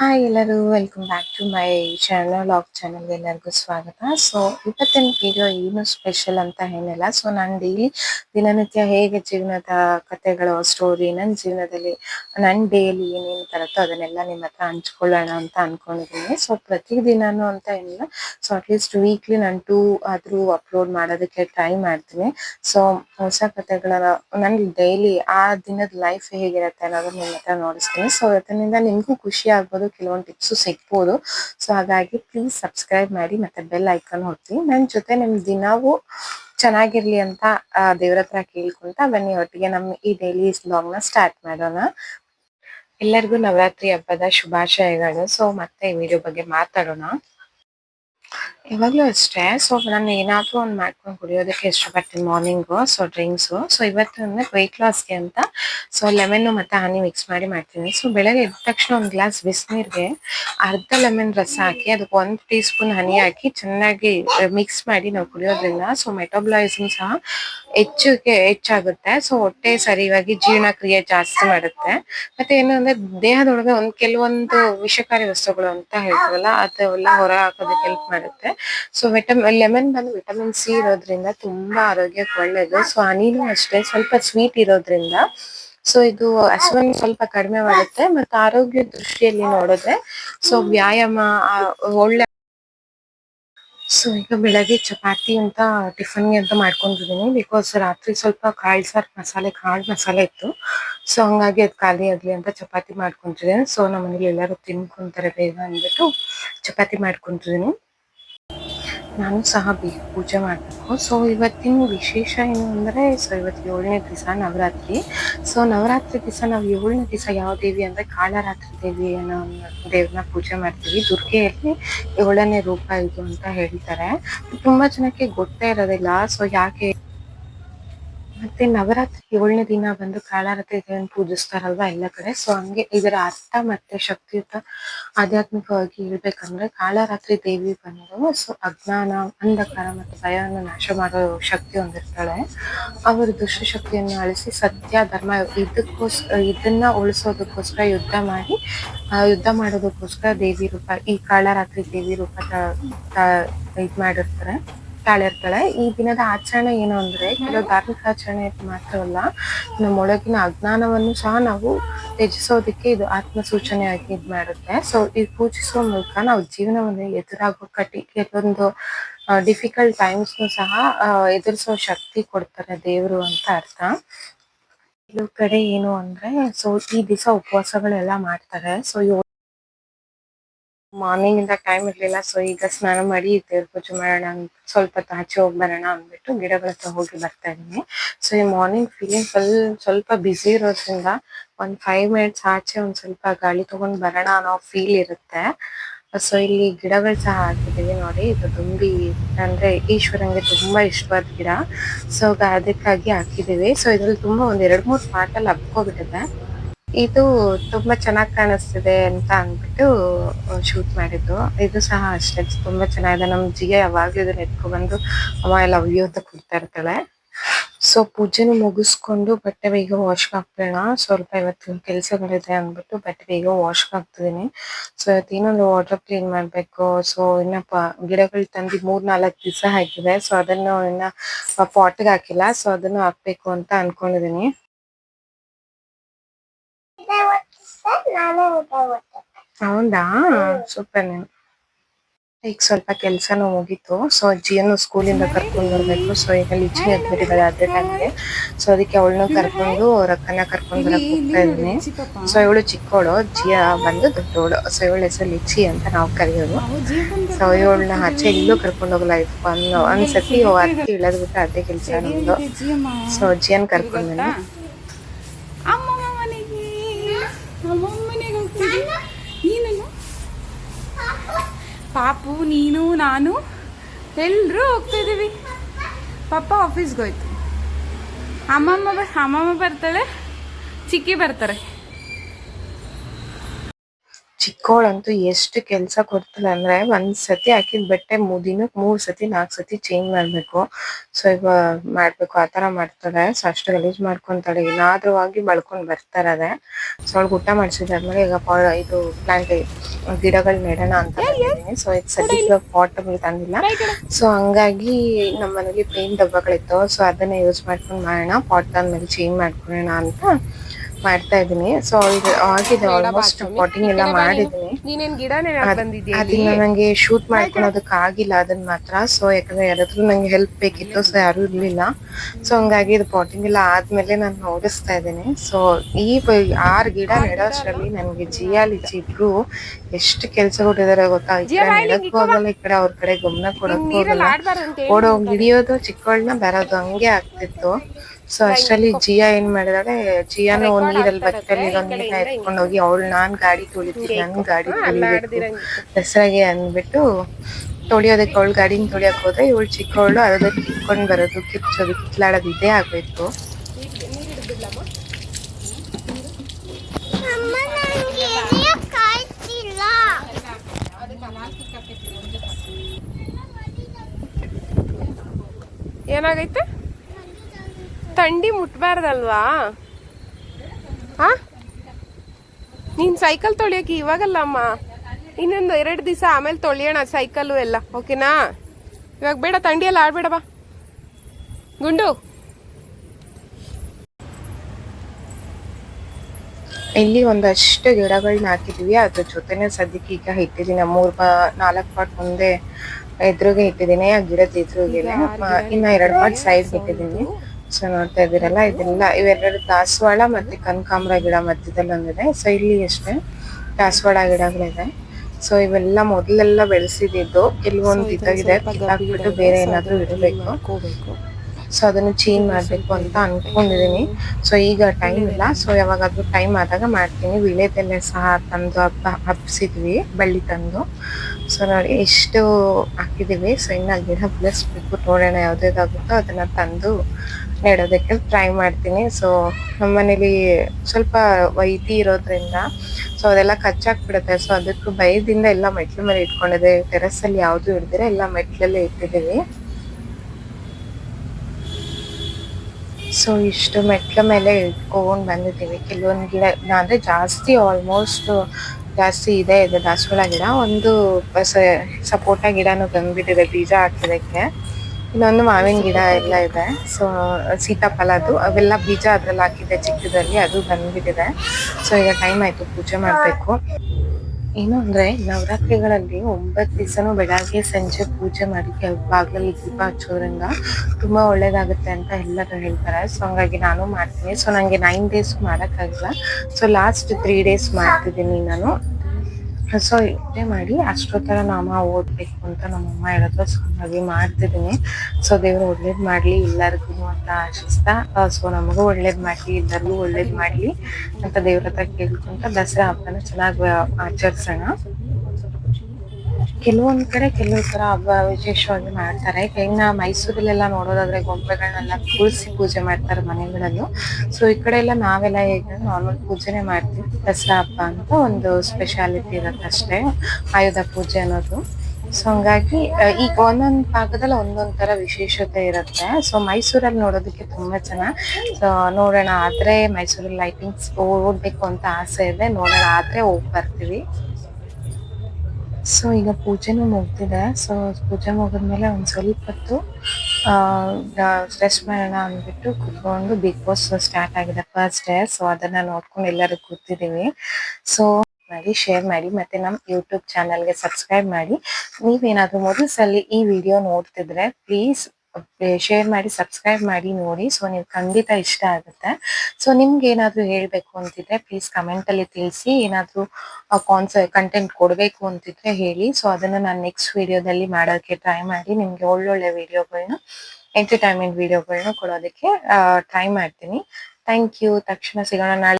Hi ಎಲ್ಲರೂ welcome back to my channel of ಚಾನಲ್ಗೆ ಎಲ್ಲರಿಗೂ ಸ್ವಾಗತ. ಸೊ ಇವತ್ತಿನ ವಿಡಿಯೋ ಏನು ಸ್ಪೆಷಲ್ ಅಂತ ಏನಿಲ್ಲ. ಸೊ ನಾನು ಡೈಲಿ ದಿನನಿತ್ಯ ಹೇಗೆ ಜೀವನದ ಕಥೆಗಳು ಸ್ಟೋರಿ ನನ್ನ ಜೀವನದಲ್ಲಿ ನನ್ನ ಡೈಲಿ ಏನೇನು ಬರುತ್ತೋ ಅದನ್ನೆಲ್ಲ ನಿಮ್ಮ ಹತ್ರ ಹಂಚ್ಕೊಳ್ಳೋಣ ಅಂತ ಅನ್ಕೊಂಡಿದ್ದೀನಿ. ಸೊ ಪ್ರತಿದಿನನೂ ಅಂತ ಏನಿಲ್ಲ. ಸೊ ಅಟ್ಲೀಸ್ಟ್ ವೀಕ್ಲಿ ನಾನು ಟೂ ಆದರೂ ಅಪ್ಲೋಡ್ ಮಾಡೋದಕ್ಕೆ ಟ್ರೈ ಮಾಡ್ತೀನಿ. ಸೊ ಹೊಸ ಕಥೆಗಳ ನನ್ನ ಡೈಲಿ ಆ ದಿನದ ಲೈಫ್ ಹೇಗಿರುತ್ತೆ ಅನ್ನೋದನ್ನ ನಿಮ್ಮ ಹತ್ರ ನೋಡಿಸ್ತೀನಿ. ಸೊ ಅದರಿಂದ ನಿಮಗೂ ಖುಷಿ ಆಗ್ಬೋದು ಕೆಲವೊಂದು ಟಿಪ್ಸು ಸಿಗ್ಬೋದು. ಸೊ ಹಾಗಾಗಿ ಪ್ಲೀಸ್ ಸಬ್ಸ್ಕ್ರೈಬ್ ಮಾಡಿ ಮತ್ತೆ ಬೆಲ್ ಐಕಾನ್ ಹೊತ್ತಿ ನನ್ನ ಜೊತೆ ನಿಮ್ ದಿನವೂ ಚೆನ್ನಾಗಿರ್ಲಿ ಅಂತ ದೇವ್ರ ಹತ್ರ ಕೇಳ್ಕೊಂತ ಬನ್ನಿ. ಒಟ್ಟಿಗೆ ನಮ್ಮ ಈ ಡೈಲಿ ಬ್ಲಾಗ್ನ ಸ್ಟಾರ್ಟ್ ಮಾಡೋಣ. ಎಲ್ಲರಿಗೂ ನವರಾತ್ರಿ ಹಬ್ಬದ ಶುಭಾಶಯಗಳು. ಸೊ ಮತ್ತೆ ಈ ವಿಡಿಯೋ ಬಗ್ಗೆ ಮಾತಾಡೋಣ. ಇವಾಗ್ಲೂ ಅಷ್ಟೇ. ಸೊ ನಾನು ಏನಾದ್ರೂ ಒಂದು ಮಾಡ್ಕೊಂಡು ಕುಡಿಯೋದಕ್ಕೆ ಇಷ್ಟಪಡ್ತೀನಿ ಮಾರ್ನಿಂಗು ಸೊ ಡ್ರಿಂಕ್ಸು ಸೊ ಇವತ್ತು ಅಂದರೆ ವೆಯ್ಟ್ ಲಾಸ್ಗೆ ಅಂತ. ಸೊ ಲೆಮನ್ನು ಮತ್ತೆ ಹನಿ ಮಿಕ್ಸ್ ಮಾಡಿ ಮಾಡ್ತೀನಿ. ಸೊ ಬೆಳಗ್ಗೆ ಎದ್ದ ತಕ್ಷಣ ಒಂದು ಗ್ಲಾಸ್ ಬಿಸಿನೀರಿಗೆ ಅರ್ಧ ಲೆಮನ್ ರಸ ಹಾಕಿ, ಅದಕ್ಕೆ ಒಂದು ಟೀ ಸ್ಪೂನ್ ಹನಿ ಹಾಕಿ ಚೆನ್ನಾಗಿ ಮಿಕ್ಸ್ ಮಾಡಿ ನಾವು ಕುಡಿಯೋದ್ರಿಂದ. ಸೊ ಮೆಟೋಬ್ಲಾಯಿಸಮ್ ಸಹ ಹೆಚ್ಚಿಗೆ ಹೆಚ್ಚಾಗುತ್ತೆ. ಸೊ ಹೊಟ್ಟೆ ಸರಿಯಾಗಿ ಜೀರ್ಣಕ್ರಿಯೆ ಜಾಸ್ತಿ ಮಾಡುತ್ತೆ. ಮತ್ತೆ ಏನು ಅಂದ್ರೆ ದೇಹದೊಳಗೆ ಒಂದು ಕೆಲವೊಂದು ವಿಷಕಾರಿ ವಸ್ತುಗಳು ಅಂತ ಹೇಳ್ತೀವಲ್ಲ, ಅದೆಲ್ಲ ಹೊರ ಹಾಕೋದಕ್ಕೆ ಹೆಲ್ಪ್ ಮಾಡುತ್ತೆ. ಸೊ ವಿಟಮಿನ್ ಲೆಮನ್ ಬಂದು ವಿಟಮಿನ್ ಸಿ ಇರೋದ್ರಿಂದ ತುಂಬಾ ಆರೋಗ್ಯಕ್ಕೆ ಒಳ್ಳೇದು. ಸೊ ಹನಿನೂ ಅಷ್ಟೇ, ಸ್ವಲ್ಪ ಸ್ವೀಟ್ ಇರೋದ್ರಿಂದ. ಸೊ ಇದು ಹಸುವನ್ನು ಸ್ವಲ್ಪ ಕಡಿಮೆ ಮಾಡುತ್ತೆ. ಮತ್ತೆ ಆರೋಗ್ಯ ದೃಷ್ಟಿಯಲ್ಲಿ ನೋಡಿದ್ರೆ ಸೊ ವ್ಯಾಯಾಮ ಒಳ್ಳೆ ಸೊ ಈಗ ಬೆಳಗ್ಗೆ ಚಪಾತಿ ಅಂತ ಟಿಫನ್ಗೆ ಅಂತ ಮಾಡ್ಕೊಂಡಿದ್ದೀನಿ. ಬಿಕಾಸ್ ರಾತ್ರಿ ಸ್ವಲ್ಪ ಕಾಳು ಸಾರ್ ಮಸಾಲೆ, ಕಾಳು ಮಸಾಲೆ ಇತ್ತು. ಸೊ ಹಂಗಾಗಿ ಅದು ಖಾಲಿ ಆಗ್ಲಿ ಅಂತ ಚಪಾತಿ ಮಾಡ್ಕೊಂತಿದ್ದೀನಿ ಸೊ ನಮ್ಮ ಮನೇಲಿ ಎಲ್ಲರೂ ತಿನ್ಕೊಂತಾರೆ ಬೇಗ ಅಂದ್ಬಿಟ್ಟು ಚಪಾತಿ ಮಾಡ್ಕೊಂತಿದ್ದೀನಿ ನಾನು ಸಹ ಬಿ ಪೂಜೆ ಮಾಡಬೇಕು. ಸೊ ಇವತ್ತಿನ ವಿಶೇಷ ಏನು ಅಂದರೆ ಸೊ ಇವತ್ತು ಏಳನೇ ದಿವಸ ನವರಾತ್ರಿ. ಸೊ ನವರಾತ್ರಿ ದಿವಸ ನಾವು ಏಳನೇ ದಿವಸ ಯಾವ ದೇವಿ ಅಂದರೆ, ಕಾಳರಾತ್ರಿ ದೇವಿ ಅನ್ನೋ ದೇವ್ರನ್ನ ಪೂಜೆ ಮಾಡ್ತೀವಿ. ದುರ್ಗೆಯಲ್ಲಿ ಏಳನೇ ರೂಪ ಇದು ಅಂತ ಹೇಳ್ತಾರೆ. ತುಂಬಾ ಜನಕ್ಕೆ ಗೊತ್ತೇ ಇರೋದಿಲ್ಲ. ಸೊ ಯಾಕೆ ಮತ್ತೆ ನವರಾತ್ರಿ ಏಳನೇ ದಿನ ಬಂದು ಕಾಳಾರತಿ ದೇವಿಯನ್ನು ಪೂಜಿಸ್ತಾರಲ್ವಾ ಎಲ್ಲ ಕಡೆ? ಸೊ ಹಂಗೆ ಇದರ ಅರ್ಥ ಮತ್ತೆ ಶಕ್ತಿಯುತ ಆಧ್ಯಾತ್ಮಿಕವಾಗಿ ಹೇಳ್ಬೇಕಂದ್ರೆ ಕಾಳರಾತ್ರಿ ದೇವಿ ಬಂದು ಸೊ ಅಜ್ಞಾನ, ಅಂಧಕಾರ ಮತ್ತು ಭಯವನ್ನು ನಾಶ ಮಾಡೋ ಶಕ್ತಿ ಹೊಂದಿರ್ತಾಳೆ. ಅವರ ದುಷ್ಟಶಕ್ತಿಯನ್ನು ಅಳಿಸಿ ಸತ್ಯ, ಧರ್ಮ ಇದಕ್ಕೋಸ್ಕರ ಇದನ್ನ ಉಳಿಸೋದಕ್ಕೋಸ್ಕರ ಯುದ್ಧ ಮಾಡಿ ಯುದ್ಧ ಮಾಡೋದಕ್ಕೋಸ್ಕರ ದೇವಿ ರೂಪ, ಈ ಕಾಳರಾತ್ರಿ ದೇವಿ ರೂಪ ಇದ್ ಮಾಡಿರ್ತಾರೆ. ತಾಳಿರ್ತಾಳೆ ಈ ದಿನದ ಆಚರಣೆ ಏನು ಅಂದ್ರೆ ಕೆಲವು ಧಾರ್ಮಿಕ ಆಚರಣೆ ಮಾತ್ರವಲ್ಲ ನಮ್ಮೊಳಗಿನ ಅಜ್ಞಾನವನ್ನು ಸಹ ನಾವು ತ್ಯಜಿಸೋದಕ್ಕೆ ಇದು ಆತ್ಮ ಸೂಚನೆಯಾಗಿ ಇದು ಮಾಡುತ್ತೆ. ಸೊ ಈ ಪೂಜಿಸುವ ಮೂಲಕ ನಾವು ಜೀವನವನ್ನು ಎದುರಾಗುವ ಕಟಿ, ಕೆಲವೊಂದು ಡಿಫಿಕಲ್ಟ್ ಟೈಮ್ಸ್ ಸಹ ಎದುರಿಸೋ ಶಕ್ತಿ ಕೊಡ್ತಾರೆ ದೇವರು ಅಂತ ಅರ್ಥ. ಕೆಲವು ಕಡೆ ಏನು ಅಂದ್ರೆ ಸೊ ಈ ದಿವಸ ಉಪವಾಸಗಳೆಲ್ಲ ಮಾಡ್ತಾರೆ. ಸೊ ಮಾರ್ನಿಂಗ್ ಇಂದ ಟೈಮ್ ಇರ್ಲಿಲ್ಲ ಸೊ ಈಗ ಸ್ನಾನ ಮಾಡಿ ದೇವ್ರ ಪೂಜೆ ಮಾಡೋಣ ಅಂತ ಸ್ವಲ್ಪ ಆಚೆ ಹೋಗಿ ಬರೋಣ ಅಂದ್ಬಿಟ್ಟು ಗಿಡಗಳ ಹತ್ರ ಹೋಗಿ ಬರ್ತಾ ಇದೀನಿ ಸೊ ಈ ಮಾರ್ನಿಂಗ್ ಫೀಲಿಂಗ್ ಫುಲ್ ಸ್ವಲ್ಪ ಬಿಸಿ ಇರೋದ್ರಿಂದ ಒಂದ್ ಫೈವ್ ಮಿನಿಟ್ಸ್ ಆಚೆ ಒಂದ್ ಸ್ವಲ್ಪ ಗಾಳಿ ತಗೊಂಡ್ ಬರೋಣ ಅನ್ನೋ ಫೀಲ್ ಇರುತ್ತೆ. ಸೊ ಇಲ್ಲಿ ಗಿಡಗಳು ಸಹ ಹಾಕಿದೀವಿ ನೋಡಿ, ಇದು ದುಂಬಿ ಅಂದ್ರೆ ಈಶ್ವರಂಗೆ ತುಂಬಾ ಇಷ್ಟವಾದ ಗಿಡ. ಸೊ ಅದಕ್ಕಾಗಿ ಹಾಕಿದೀವಿ ಸೊ ಇದ್ರಲ್ಲಿ ತುಂಬಾ ಒಂದ್ ಎರಡ್ ಮೂರ್ ಪಾಟಲ್ಲಿ ಹಬ್ಕೋಬಿಟ್ಟಿದೆ. ಇದು ತುಂಬಾ ಚೆನ್ನಾಗಿ ಕಾಣಿಸ್ತಿದೆ ಅಂತ ಅಂದ್ಬಿಟ್ಟು ಶೂಟ್ ಮಾಡಿದ್ದು. ಇದು ಸಹ ಅಷ್ಟೇ, ತುಂಬಾ ಚೆನ್ನಾಗಿದೆ. ನಮ್ ಜಿಗೆ ಯಾವಾಗ್ಲೂ ಇದನ್ನ ಎತ್ಕೊ ಬಂದು, ಅಮ್ಮ ಎಲ್ಲ ಅಂತ ಕೊಡ್ತಾ ಇರ್ತಾಳೆ. ಸೊ ಪೂಜೆನು ಮುಗಿಸ್ಕೊಂಡು ಬಟ್ಟೆ ಬೇಗ ವಾಶ್ ಹಾಕ್ಬೇಡ. ಸ್ವಲ್ಪ ಇವತ್ತು ಕೆಲ್ಸಗಳಿದೆ ಅಂದ್ಬಿಟ್ಟು ಬಟ್ಟೆ ಬೇಗ ವಾಶ್ ಹಾಕ್ತಿದೀನಿ. ಸೊ ಇವತ್ತು ಇನ್ನೊಂದು ವಾಟರ್ ಕ್ಲೀನ್ ಮಾಡ್ಬೇಕು. ಸೊ ಇನ್ನ ಗಿಡಗಳು ತಂದು ಮೂರ್ ನಾಲ್ಕು ದಿವಸ ಹಾಕಿದೆ. ಸೊ ಅದನ್ನು ಇನ್ನ ಪಾಟ್ಗೆ ಹಾಕಿಲ್ಲ. ಸೊ ಅದನ್ನು ಹಾಕ್ಬೇಕು ಅಂತ ಅನ್ಕೊಂಡಿದೀನಿ. ಹೌದಾ? ಸೂಪರ್ ಈಗ ಸ್ವಲ್ಪ ಕೆಲ್ಸನೂ ಮುಗೀತು. ಸೊ ಅಜ್ಜಿಯನ್ನು ಸ್ಕೂಲಿಂದ ಕರ್ಕೊಂಡು ಬರ್ಬೇಕು. ಸೊ ಈಗ ಲಿಚಿ ಹತ್ಬಿಟ್ಟಿದ್ದಾಳೆ ಅದೇ ಟೈಮ್ಗೆ ಸೊ ಅದಕ್ಕೆ ಅವಳನ್ನು ಕರ್ಕೊಂಡು, ರಕ್ಕನ ಕರ್ಕೊಂಡು ಕರ್ಕೊಂಡ್ ಬರಕ್ ಹೋಗ್ತಾ ಇದ್ದೀನಿ. ಸೊ ಇವಳು ಚಿಕ್ಕವಳು ಜಿಯ ಬಂದು ದೊಡ್ಡವಳು ಸೊ ಇವಳ ಹೆಸರು ಲಿಚಿ ಅಂತ ನಾವು ಕರೆಯೋದು. ಸೊ ಇವಳನ್ನ ಆಚೆ ಇಲ್ಲೂ ಕರ್ಕೊಂಡು ಹೋಗಲ್ಲ ಒಂದು, ಒಂದ್ಸತಿ ಹತ್ತಿ ಇಳದ್ಬಿಟ್ಟು ಅದೇ ಕೆಲ್ಸ ನಮ್ದು. ಸೊ ಅಜ್ಜಿಯನ್ನು ಕರ್ಕೊಂಡ್ ಬನ್ನಿ ಅಮ್ಮಮ್ಮ ಮನೆಗೆ ಅಮ್ಮಮ್ಮ ಮನೆಗೆ ಹೋಗ್ತಿದ್ವಿ ನೀನು ಪಾಪು ನೀನು ನಾನು ಎಲ್ಲರೂ ಹೋಗ್ತಾ ಇದೀವಿ ಪಪ್ಪ ಆಫೀಸ್ಗೆ ಹೋಯ್ತು. ಅಮ್ಮಮ್ಮ ಅಮ್ಮಮ್ಮ ಬರ್ತಾಳೆ ಚಿಕ್ಕಿ ಬರ್ತಾರೆ. ಚಿಕ್ಕೋಳಂತೂ ಎಷ್ಟು ಕೆಲಸ ಕೊಡ್ತಾಳೆ ಅಂದ್ರೆ ಒಂದ್ ಸತಿ ಹಾಕಿದ ಬಟ್ಟೆ ದಿನಕ್ಕೆ ಮೂರ್ ಸತಿ ನಾಲ್ಕು ಸತಿ ಚೇಂಜ್ ಮಾಡ್ಬೇಕು. ಸೊ ಈಗ ಮಾಡ್ಬೇಕು ಆತರ ಮಾಡ್ತಾಳೆ ಸೊ ಅಷ್ಟು ಗಲೀಜ್ ಮಾಡ್ಕೊಂತಾಳೆ. ಏನಾದ್ರೂ ಆಗಿ ಬಳ್ಕೊಂಡ್ ಬರ್ತಾರದೆ ಸೊ ಅವ್ಳಿಗೆ ಊಟ ಮಾಡ್ಸಿದಾದ್ಮೇಲೆ ಈಗ ಇದು ಪ್ಲಾಂಟ್ ಗಿಡಗಳು ನೆಡೋಣ ಅಂತ ಸೊ ಈಗ ಸತಿ ಪಾಟ್ ತಂದಿಲ್ಲ. ಸೊ ಹಂಗಾಗಿ ನಮ್ಮ ಮನೇಲಿ ಪೇಂಟ್ ಡಬ್ಬಗಳಿತ್ತು. ಸೊ ಅದನ್ನ ಯೂಸ್ ಮಾಡ್ಕೊಂಡು ಮಾಡೋಣ. ಪಾಟ್ ತಂದ್ಮೇಲೆ ಚೇಂಜ್ ಮಾಡ್ಕೊಳ್ಳೋಣ ಅಂತ. ಮಾಡ್ತಾ ಇದೀನಿ ಸೊ ಇದು ಆಗಿದೆ ಆಲ್ಮೋಸ್ಟ್ ಪಾಟಿಂಗ್ ಎಲ್ಲ ಮಾಡಿದೀನಿ ನೀನೇನ್ ಗಿಡ ಬಂದಿದ್ಯಾ ಅದನ್ನ ನಂಗೆ ಶೂಟ್ ಮಾಡ್ಕೊಳೋದಕ್ಕೆ ಆಗಿಲ್ಲ ಅದನ್ನ ಮಾತ್ರ. ಸೊ ಯಾಕಂದ್ರೆ ಯಾರಾದ್ರೂ ನಂಗೆ ಹೆಲ್ಪ್ ಬೇಕಿತ್ತು ಸೊ ಯಾರು ಇರ್ಲಿಲ್ಲ. ಸೊ ಹಂಗಾಗಿ ಇದು ಪಾಟಿಂಗ್ ಎಲ್ಲ ಆದ್ಮೇಲೆ ನಾನು ನೋಡಿಸ್ತಾ ಇದ್ದೀನಿ. ಸೊ ಈ ಆರು ಗಿಡ ನೆಡೋಷ್ಟರಲ್ಲಿ ನನ್ಗೆ ಜಿಯಾಲಿಜಿ ಇಬ್ರು ಎಷ್ಟು ಕೆಲಸ ಕೊಟ್ಟಿದ್ದಾರೆ ಗೊತ್ತಾ? ಈ ಕಡೆ ನೆಡಕ್ಕೂ ಆಗಲ್ಲ ಈ ಕಡೆ ಅವ್ರ ಕಡೆ ಗಮನ ಕೊಡಕ್ಕೂ ಆಗಲ್ಲ ಓಡೋ ಹಿಡಿಯೋದು ಚಿಕ್ಕವಳನ್ನ ಬರೋದು ಹಂಗೆ ಆಗ್ತಿತ್ತು. ಸೊ ಅಷ್ಟರಲ್ಲಿ ಜಿಯಾ ಏನ್ ಮಾಡಿದಾಳೆ? ಜಿಯಾನು ನೀರಲ್ಲಿ ಬತ್ತಲ್ಲಿ ನೀರ್ನ ಎತ್ಕೊಂಡು ಹೋಗಿ ಅವಳು ನಾನ್ ಗಾಡಿ ತೊಳಿತೀನಿ ನನ್ ಗಾಡಿ ತೊಳಿಬೇಕು. ದಸರಾಗೆ ಅಂದ್ಬಿಟ್ಟು ತೊಳಿಯೋದಕ್ಕೆ ಅವಳು ಗಾಡಿನ ತೊಳಿಯಕ್ ಹೋದ್ರೆ ಇವಳು ಚಿಕ್ಕವಳು ಅದಕ್ಕೆ ಕಿತ್ಕೊಂಡ್ ಬರೋದು ಕಿಚ್ಚೋದು ಕಿತ್ಲಾಡೋದು ಇದೇ ಆಗ್ಬೇಕು. ಏನಾಗೈತೆ? ಥಂಡಿ ಮುಟ್ಬಾರ್ದಲ್ವಾ? ಹಾ ನೀನ್ ಸೈಕಲ್ ತೊಳಿಯೋಕೆ ಇವಾಗಲ್ಲ ಅಮ್ಮ ಇನ್ನೊಂದು ಎರಡು ದಿವಸ ಆಮೇಲೆ ತೊಳಿಯೋಣ ಸೈಕಲ್ ಎಲ್ಲ ಓಕೆನಾ ಇವಾಗ ಬೇಡ ಥಂಡಿಯಲ್ಲಿ ಆಡ್ಬೇಡ ಬಾ. ಗುಂಡು. ಇಲ್ಲಿ ಒಂದಷ್ಟು ಗಿಡಗಳನ್ನ ಹಾಕಿದೀವಿ ಅದ್ರ ಜೊತೆನೆ ಸದ್ಯಕ್ಕೆ ಈಗ ಇಟ್ಟಿದ್ದೀನಿ ಮೂರ್ ಬಾ ನಾಲ್ಕು ಪಾಟ್ ಮುಂದೆ ಎದುರುಗೆ ಇಟ್ಟಿದ್ದೀನಿ ಆ ಗಿಡದ ಎದುರುಗೆ ಇನ್ನ ಎರಡು ಪಾಟ್ ಸೈಡ್? ಇಟ್ಟಿದ್ದೀನಿ ಸೊ ನೋಡ್ತಾ ಇದ್ದೀರಲ್ಲ ಇದೆಲ್ಲ ಇವೆರಡು ದಾಸವಾಳ ಮತ್ತೆ ಕನಕಾಂಬರ ಗಿಡ ಮಧ್ಯದಲ್ಲಿ ಒಂದಿದೆ ಸೊ ಇಲ್ಲಿ ಅಷ್ಟೇ ದಾಸವಾಳ ಗಿಡಗಳಿದೆ ಸೊ ಇವೆಲ್ಲ ಮೊದಲೆಲ್ಲ ಬೆಳೆಸಿದ್ದು ಕೆಲವೊಂದು ಇದಾಗಿದೆ. ಬೇರೆ ಏನಾದ್ರೂ ಇಡಬೇಕು. ಸೊ ಅದನ್ನು ಚೇಂಜ್ ಮಾಡಬೇಕು ಅಂತ ಅಂದ್ಕೊಂಡಿದ್ದೀನಿ ಸೊ ಈಗ ಟೈಮ್ ಇಲ್ಲ. ಸೊ ಯಾವಾಗಾದ್ರೂ ಟೈಮ್ ಆದಾಗ ಮಾಡ್ತೀನಿ. ವಿಳೆದೆಲೆ ಸಹ ತಂದು ಹಬ್ಬ ಹಬ್ಬಿಸಿದ್ವಿ ಬಳ್ಳಿ ತಂದು. ಸೊ ನೋಡಿ ಎಷ್ಟು ಹಾಕಿದ್ದೀವಿ ಸೊ ಇನ್ನು ಗಿಡ ಬೆಳೆಸ್ಬೇಕು. ನೋಡೋಣ ಯಾವುದೇದಾಗುತ್ತೋ ಅದನ್ನು ತಂದು ನೆಡೋದಕ್ಕೆ ಟ್ರೈ ಮಾಡ್ತೀನಿ. ಸೊ ನಮ್ಮ ಮನೇಲಿ ಸ್ವಲ್ಪ ವೈತಿ ಇರೋದ್ರಿಂದ ಸೊ ಅದೆಲ್ಲ ಕಚ್ಚಾಕ್ಬಿಡುತ್ತೆ. ಸೊ ಅದಕ್ಕೆ ಭಯದಿಂದ ಎಲ್ಲ ಮೆಟ್ಲು ಮೇಲೆ ಇಟ್ಕೊಂಡಿದೆ ಟೆರೆಸಲ್ಲಿ ಯಾವುದು ಹಿಡ್ದಿರ ಎಲ್ಲ ಮೆಟ್ಲಲ್ಲೇ ಇಟ್ಟಿದೀವಿ ಸೊ ಇಷ್ಟು ಮೆಟ್ಲ ಮೇಲೆ ಇಟ್ಕೊಂಡು ಬಂದಿದ್ದೀವಿ. ಕೆಲವೊಂದು ಗಿಡ ಅಂದ್ರೆ ಜಾಸ್ತಿ ಆಲ್ಮೋಸ್ಟ್ ಜಾಸ್ತಿ ಇದೆ ಇದೆ ದಾಸವಾಳ ಗಿಡ. ಒಂದು ಸಪೋಟ ಗಿಡನೂ ಬಂದ್ಬಿಟ್ಟಿದೆ, ಬೀಜ ಹಾಕಿದಕ್ಕೆ ಇನ್ನೊಂದು ಮಾವಿನ ಗಿಡ ಎಲ್ಲ ಇದೆ. ಸೊ ಸೀತಾಫಲದ್ದು ಅವೆಲ್ಲ ಬೀಜ ಅದ್ರಲ್ಲಿ ಹಾಕಿದೆ ಚಿಕ್ಕದಲ್ಲಿ ಅದು ಬಂದ್ಬಿಟ್ಟಿದೆ. ಸೊ ಈಗ ಟೈಮ್ ಆಯ್ತು, ಪೂಜೆ ಮಾಡ್ಬೇಕು. ಏನು ಅಂದ್ರೆ ನವರಾತ್ರಿಗಳಲ್ಲಿ ಒಂಬತ್ತು ದಿವಸನೂ ಬೆಳಗ್ಗೆ, ಸಂಜೆ ಪೂಜೆ ಮಾಡಿ ಬಾಗ್ಲಲ್ಲಿ ದೀಪ ಹಚ್ಚೋದ್ರಿಂದ ತುಂಬಾ ಒಳ್ಳೇದಾಗುತ್ತೆ ಅಂತ ಎಲ್ಲರೂ ಹೇಳ್ತಾರೆ. ಸೊ ಹಂಗಾಗಿ ನಾನು ಮಾಡ್ತೀನಿ. ಸೊ ನಂಗೆ ನೈನ್ ಡೇಸ್ ಮಾಡಕ್ಕಾಗಿಲ್ಲ. ಸೊ ಲಾಸ್ಟ್ ತ್ರೀ ಡೇಸ್ ಮಾಡ್ತಿದ್ದೀನಿ ನಾನು. ಸೊ, ಇದೇ ಮಾಡಿ ಅಷ್ಟೊತ್ತರ ನಾಮ ಓದ್ಬೇಕು ಅಂತ ನಮ್ಮಮ್ಮ ಹೇಳಿದ್ರು. ಸೊ, ಹಾಗಾಗಿ ಮಾಡ್ತಿದ್ದೀನಿ. ಸೊ, ದೇವ್ರು ಒಳ್ಳೇದ್ ಮಾಡ್ಲಿ, ಎಲ್ಲರಿಗೂ ಅಂತ ಆಶಿಸ್ತಾ ಸೊ, ನಮಗೂ ಒಳ್ಳೇದ್ ಮಾಡ್ಲಿ, ಎಲ್ಲರಿಗೂ ಒಳ್ಳೇದ್ ಮಾಡ್ಲಿ ಅಂತ ದೇವ್ರ ಹತ್ರ ಕೇಳ್ಕೊಂತ ದಸರಾ ಹಬ್ಬನ ಚೆನ್ನಾಗಿ ಆಚರಿಸೋಣ. ಕೆಲವೊಂದ್ ಕಡೆ ಕೆಲವು ತರ ಹಬ್ಬ ವಿಶೇಷವಾಗಿ ಮಾಡ್ತಾರೆ. ಇನ್ನ ಮೈಸೂರಲ್ಲೆಲ್ಲ ನೋಡೋದಾದ್ರೆ ಗೊಂಬೆಗಳನ್ನೆಲ್ಲ ಕೂರಿಸಿ ಪೂಜೆ ಮಾಡ್ತಾರೆ ಮನೆಗಳಲ್ಲೂ. ಸೊ ಈ ಕಡೆ ಎಲ್ಲ ನಾವೆಲ್ಲ ಈಗ ನಾರ್ಮಲ್ ಪೂಜೆನೆ ಮಾಡ್ತೀವಿ. ದಸರಾ ಹಬ್ಬ ಅಂತ ಒಂದು ಸ್ಪೆಷಾಲಿಟಿ ಇರುತ್ತೆ ಅಷ್ಟೇ, ಆಯುಧ ಪೂಜೆ ಅನ್ನೋದು. ಸೊ ಹಂಗಾಗಿ ಈಗ ಒಂದೊಂದ್ ಭಾಗದಲ್ಲಿ ಒಂದೊಂದ್ ತರ ವಿಶೇಷತೆ ಇರುತ್ತೆ. ಸೊ ಮೈಸೂರಲ್ಲಿ ನೋಡೋದಕ್ಕೆ ತುಂಬಾ ಜನ ಸೊ ನೋಡೋಣ. ಆದ್ರೆ ಮೈಸೂರಲ್ಲಿ ಲೈಟಿಂಗ್ಸ್ ಓಡ್ಬೇಕು ಅಂತ ಆಸೆ ಇದೆ. ನೋಡೋಣ. ಆದ್ರೆ ಹೋಗ್ ಬರ್ತೀವಿ. ಸೊ ಈಗ ಪೂಜೆನೂ ಮುಗ್ದಿದೆ. ಸೊ ಪೂಜೆ ಮುಗಿದ್ಮೇಲೆ ಒಂದು ಸ್ವಲ್ಪ ಹೊತ್ತು ರೆಸ್ಟ್ ಮಾಡೋಣ ಅಂದ್ಬಿಟ್ಟು ಕುತ್ಕೊಂಡು ಬಿಗ್ ಬಾಸ್ ಸ್ಟಾರ್ಟ್ ಆಗಿದೆ ಫಸ್ಟ್ ಡೇ. ಸೊ ಅದನ್ನ ನೋಡ್ಕೊಂಡು ಎಲ್ಲರೂ ಕೂತಿದ್ದೀವಿ. ಸೊ ಮಾಡಿ ಶೇರ್ ಮಾಡಿ ಮತ್ತೆ ನಮ್ಮ ಯೂಟ್ಯೂಬ್ ಚಾನಲ್ಗೆ ಸಬ್ಸ್ಕ್ರೈಬ್ ಮಾಡಿ. ನೀವೇನಾದ್ರೂ ಮೊದಲ ಸಲ ಈ ವಿಡಿಯೋ ನೋಡ್ತಿದ್ರೆ ಪ್ಲೀಸ್ ಶೇರ್ ಮಾಡಿ ಸಬ್ಸ್ಕ್ರೈಬ್ ಮಾಡಿ ನೋಡಿ. ಸೊ ನೀವು ಖಂಡಿತ ಇಷ್ಟ ಆಗುತ್ತೆ. ಸೊ ನಿಮ್ಗೆ ಏನಾದರೂ ಹೇಳ್ಬೇಕು ಅಂತಿದ್ರೆ ಪ್ಲೀಸ್ ಕಮೆಂಟ್ ಅಲ್ಲಿ ತಿಳಿಸಿ. ಏನಾದರೂ ಕಾನ್ಸ ಕಂಟೆಂಟ್ ಕೊಡ್ಬೇಕು ಅಂತಿದ್ರೆ ಹೇಳಿ. ಸೊ ಅದನ್ನ ನಾನು ನೆಕ್ಸ್ಟ್ ವಿಡಿಯೋದಲ್ಲಿ ಮಾಡೋಕ್ಕೆ ಟ್ರೈ ಮಾಡಿ ನಿಮಗೆ ಒಳ್ಳೊಳ್ಳೆ ವಿಡಿಯೋಗಳನ್ನ ಎಂಟರ್ಟೈನ್ಮೆಂಟ್ ವಿಡಿಯೋಗಳನ್ನ ಕೊಡೋದಕ್ಕೆ ಟ್ರೈ ಮಾಡ್ತೀನಿ. ಥ್ಯಾಂಕ್ ಯು ತಕ್ಷಣ ಸಿಗೋಣ. ನಾಳೆ